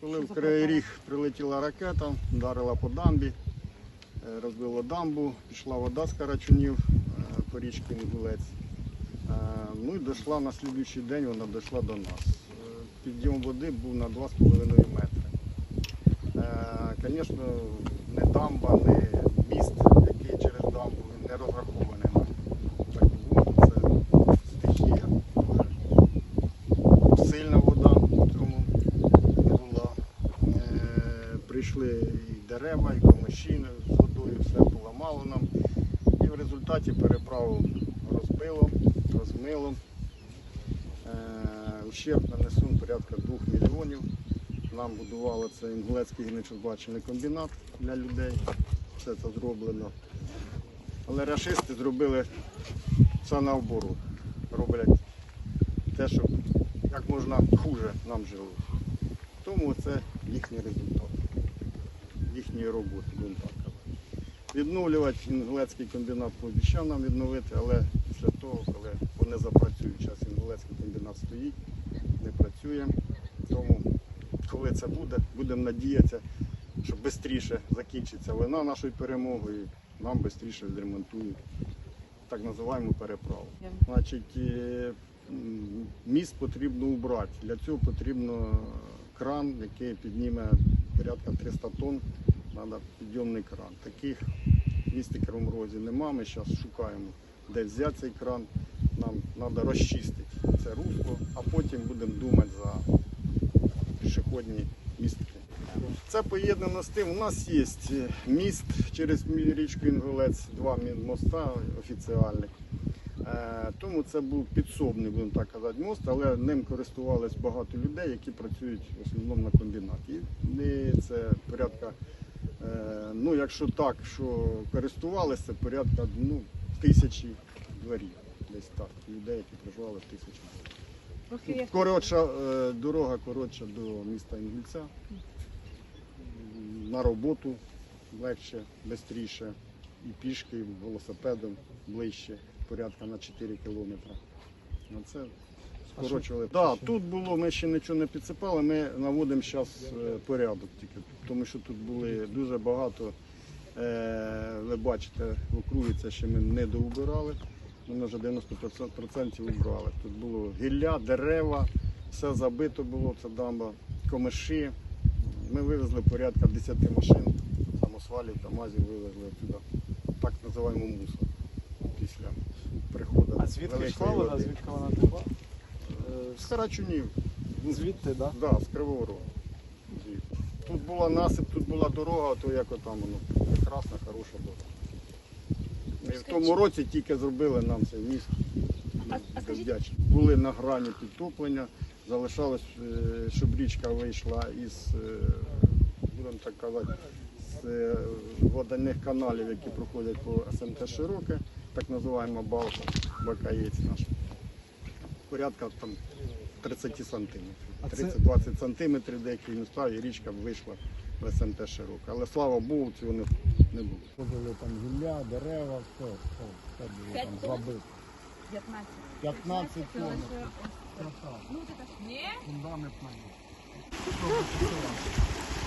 Коли в Кривий Ріг прилетіла ракета, вдарила по дамбі, е, розбила дамбу, пішла вода з Карачунів е, по річці Інгулець. Е, Ну і дійшла на слідуючий день, вона дійшла до нас. Підйом води був на 2,5 метри. Звісно, не дамба, не міст, який через дамбу він не розрахований на таку воду. Це стихія. Дуже сильна вода в цьому була. Прийшли і дерева, і комиші з водою, все поламало нам. І в результаті переправу розбило, розмило. Е, Ущерб нанесун порядка 2 мільйонів. Нам будували це інгулецький гінечозбачений комбінат для людей. Все це зроблено. Але рашисти зробили це наоборот. Роблять те, щоб як можна хуже нам жило. Тому це їхній результат, їхньої роботи, будемо так казати. Відновлювати інгулецький комбінат пообіцяв нам відновити, але після того, коли вони запрацюють, зараз інгулецький комбінат стоїть, не працює. Тому коли це буде, будемо надіятися, що швидше закінчиться війна нашою перемогою нам швидше відремонтують так називаємо переправу. Значить, е, міст потрібно убрати. Для цього потрібно кран, який підніме порядка 300 тонн. Треба підйомний кран. Таких в місті Кривомрозі нема. Ми зараз шукаємо, де взяти цей кран. Нам треба розчистити це русло, а потім будемо думати за пішохідні містки. Це поєднано з тим, у нас є міст через річку Інгулець, два моста офіціальних. Е, Тому це був підсобний, будемо так казати, мост, але ним користувались багато людей, які працюють в основному на комбінаті. Порядка, е, ну якщо так, що користувалися, порядка ну, тисячі дворів. Десь так, людей, які проживали в тисячі. Як Коротша е, дорога коротша до міста Інгульця. На роботу легше, швидше. І пішки, і велосипедом ближче, порядка на 4 кілометри. Це скорочували. Так, да, тут було, ми ще нічого не підсипали, ми наводимо зараз порядок тільки, тому що тут були дуже багато, е, ви бачите, в округі це ще ми не доубирали. Ми вже 90% убрали. Тут було гілля, дерева, все забито було, це дамба, комиші. Ми вивезли порядка 10 машин, самосвалів, КАМАЗів вивезли туди. Так називаємо мусор після приходу. А звідки йшла вода? води. Звідки вона текла? З Карачунів. Звідти, так? Да, з Кривого Рогу. Звідти. Тут була насип, тут була дорога, то як отам воно прекрасна, хороша дорога. Ми в тому році тільки зробили нам цей міст. А- а вдячні. Були на грані підтоплення, залишалось, е, щоб річка вийшла із, е, будемо так казати, з е, водяних каналів, які проходять по СМТ Широке, так називаємо балка, бакаєць наш. Порядка там 30 сантиметрів. 30-20 сантиметрів деякі міста і річка вийшла в СМТ Широке. Але слава Богу, цього не, не було. Ходили там гілля, дерева, все, все, все було там забито. 15. 15 тонн. Ну, це так. Ні? Фундамент на